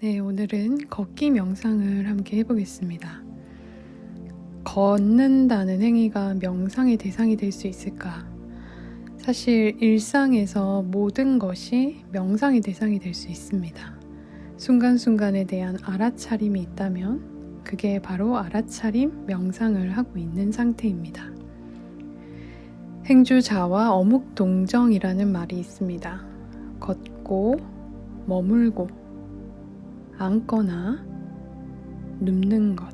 네, 오늘은 걷기 명상을 함께 해보겠습니다. 걷는다는 행위가 명상의 대상이 될 수 있을까? 사실 일상에서 모든 것이 명상의 대상이 될 수 있습니다. 순간순간에 대한 알아차림이 있다면 그게 바로 알아차림 명상을 하고 있는 상태입니다. 행주자와 어묵동정이라는 말이 있습니다. 걷고, 머물고, 앉거나, 눕는 것,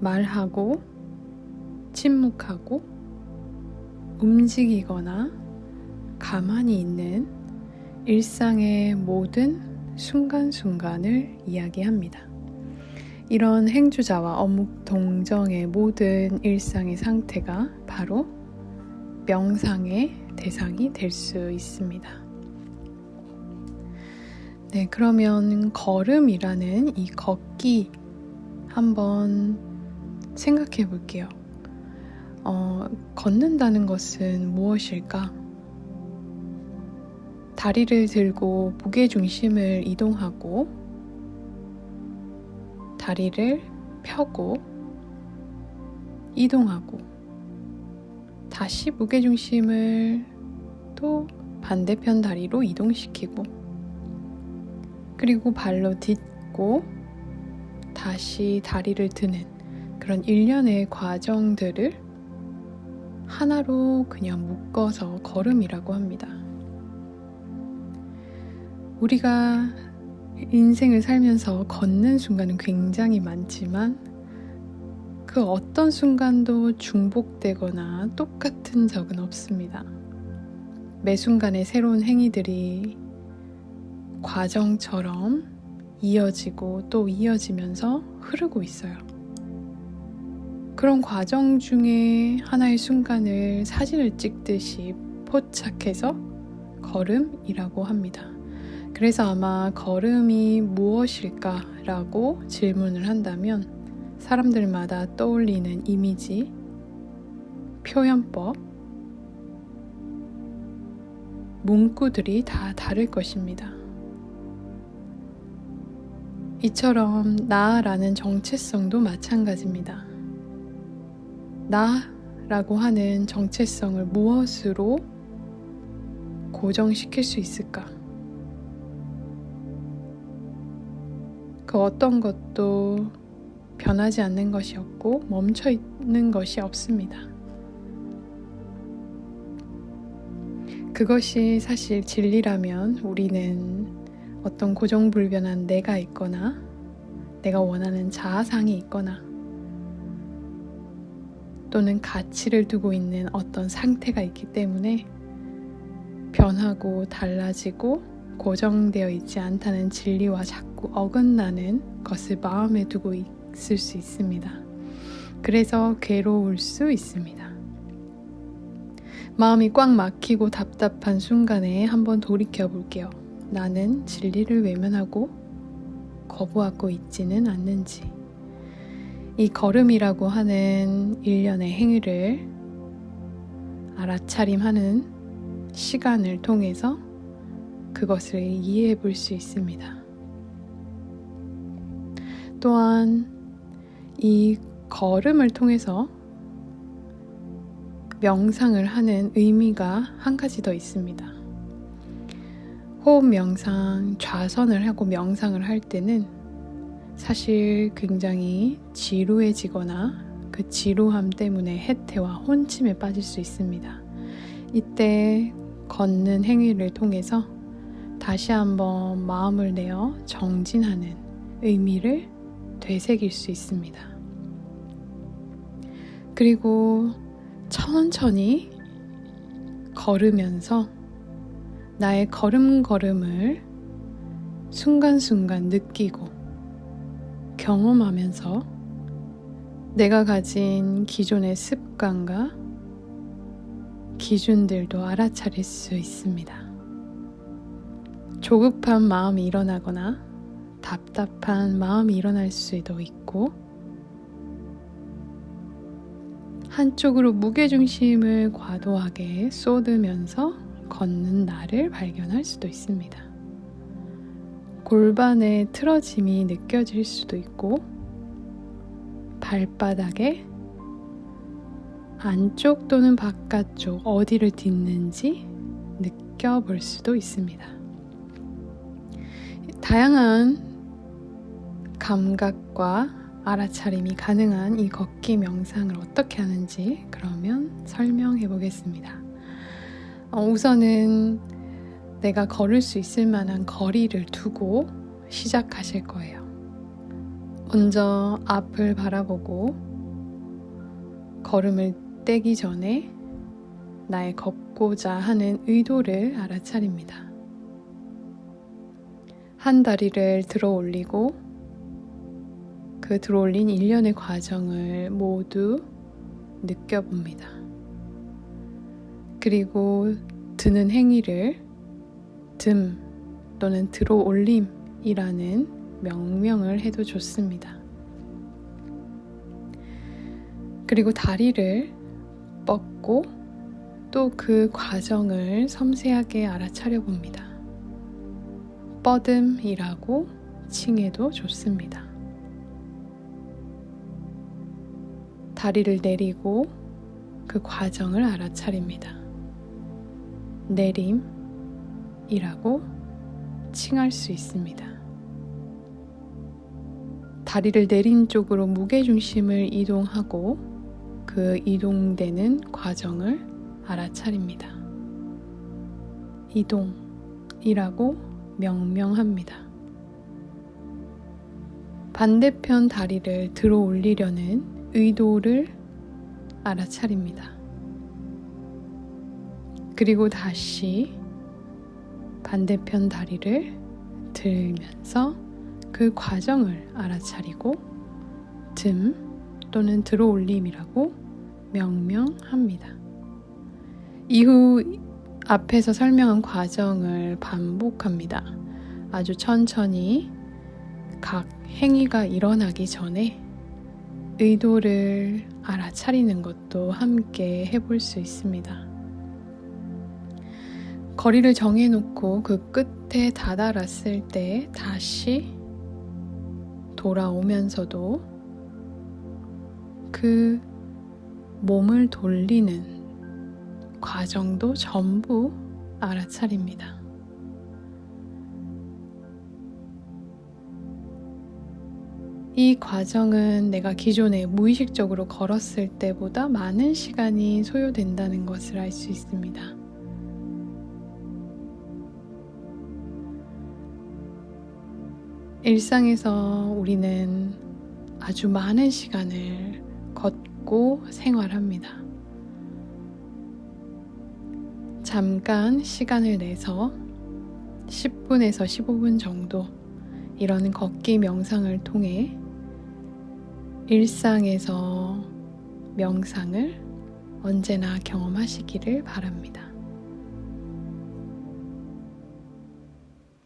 말하고, 침묵하고, 움직이거나, 가만히 있는 일상의 모든 순간순간을 이야기합니다. 이런 행주자와 어묵 동정의 모든 일상의 상태가 바로 명상의 대상이 될 수 있습니다. 네, 그러면 걸음이라는 이 걷기 한번 생각해 볼게요. 어, 걷는다는 것은 무엇일까? 다리를 들고 무게 중심을 이동하고 다리를 펴고 이동하고 다시 무게 중심을 또 반대편 다리로 이동시키고 그리고 발로 딛고 다시 다리를 드는 그런 일련의 과정들을 하나로 그냥 묶어서 걸음이라고 합니다. 우리가 인생을 살면서 걷는 순간은 굉장히 많지만 그 어떤 순간도 중복되거나 똑같은 적은 없습니다. 매 순간의 새로운 행위들이 과정처럼 이어지고 또 이어지면서 흐르고 있어요. 그런 과정 중에 하나의 순간을 사진을 찍듯이 포착해서 걸음이라고 합니다. 그래서 아마 걸음이 무엇일까라고 질문을 한다면 사람들마다 떠올리는 이미지, 표현법, 문구들이 다 다를 것입니다. 이처럼 나라는 정체성도 마찬가지입니다. 나라고 하는 정체성을 무엇으로 고정시킬 수 있을까? 그 어떤 것도 변하지 않는 것이 없고 멈춰 있는 것이 없습니다. 그것이 사실 진리라면 우리는 어떤 고정불변한 내가 있거나 내가 원하는 자아상이 있거나 또는 가치를 두고 있는 어떤 상태가 있기 때문에 변하고 달라지고 고정되어 있지 않다는 진리와 자꾸 어긋나는 것을 마음에 두고 있을 수 있습니다. 그래서 괴로울 수 있습니다. 마음이 꽉 막히고 답답한 순간에 한번 돌이켜 볼게요. 나는 진리를 외면하고 거부하고 있지는 않는지. 이 걸음이라고 하는 일련의 행위를 알아차림하는 시간을 통해서 그것을 이해해 볼 수 있습니다. 또한 이 걸음을 통해서 명상을 하는 의미가 한 가지 더 있습니다. 호흡 명상, 좌선을 하고 명상을 할 때는 사실 굉장히 지루해지거나 그 지루함 때문에 해태와 혼침에 빠질 수 있습니다. 이때 걷는 행위를 통해서 다시 한번 마음을 내어 정진하는 의미를 되새길 수 있습니다. 그리고 천천히 걸으면서 나의 걸음걸음을 순간순간 느끼고 경험하면서 내가 가진 기존의 습관과 기준들도 알아차릴 수 있습니다. 조급한 마음이 일어나거나 답답한 마음이 일어날 수도 있고 한쪽으로 무게중심을 과도하게 쏟으면서 걷는 나를 발견할 수도 있습니다. 골반의 틀어짐이 느껴질 수도 있고 발바닥에 안쪽 또는 바깥쪽 어디를 딛는지 느껴볼 수도 있습니다. 다양한 감각과 알아차림이 가능한 이 걷기 명상을 어떻게 하는지 그러면 설명해 보겠습니다. 어, 우선은 내가 걸을 수 있을 만한 거리를 두고 시작하실 거예요. 먼저 앞을 바라보고 걸음을 떼기 전에 나의 걷고자 하는 의도를 알아차립니다. 한 다리를 들어 올리고 그 들어 올린 일련의 과정을 모두 느껴봅니다. 그리고 드는 행위를 듬 또는 들어 올림이라는 명명을 해도 좋습니다. 그리고 다리를 뻗고 또 그 과정을 섬세하게 알아차려 봅니다. 뻗음이라고 칭해도 좋습니다. 다리를 내리고 그 과정을 알아차립니다. 내림이라고 칭할 수 있습니다. 다리를 내린 쪽으로 무게중심을 이동하고 그 이동되는 과정을 알아차립니다. 이동이라고 명명합니다. 반대편 다리를 들어 올리려는 의도를 알아차립니다. 그리고 다시 반대편 다리를 들면서 그 과정을 알아차리고 듬 또는 들어 올림이라고 명명합니다. 이후 앞에서 설명한 과정을 반복합니다. 아주 천천히 각 행위가 일어나기 전에 의도를 알아차리는 것도 함께 해볼 수 있습니다. 거리를 정해놓고 그 끝에 다다랐을 때 다시 돌아오면서도 그 몸을 돌리는 과정도 전부 알아차립니다. 이 과정은 내가 기존에 무의식적으로 걸었을 때보다 많은 시간이 소요된다는 것을 알 수 있습니다. 일상에서 우리는 아주 많은 시간을 걷고 생활합니다. 잠깐 시간을 내서 10분에서 15분 정도 이런 걷기 명상을 통해 일상에서 명상을 언제나 경험하시기를 바랍니다.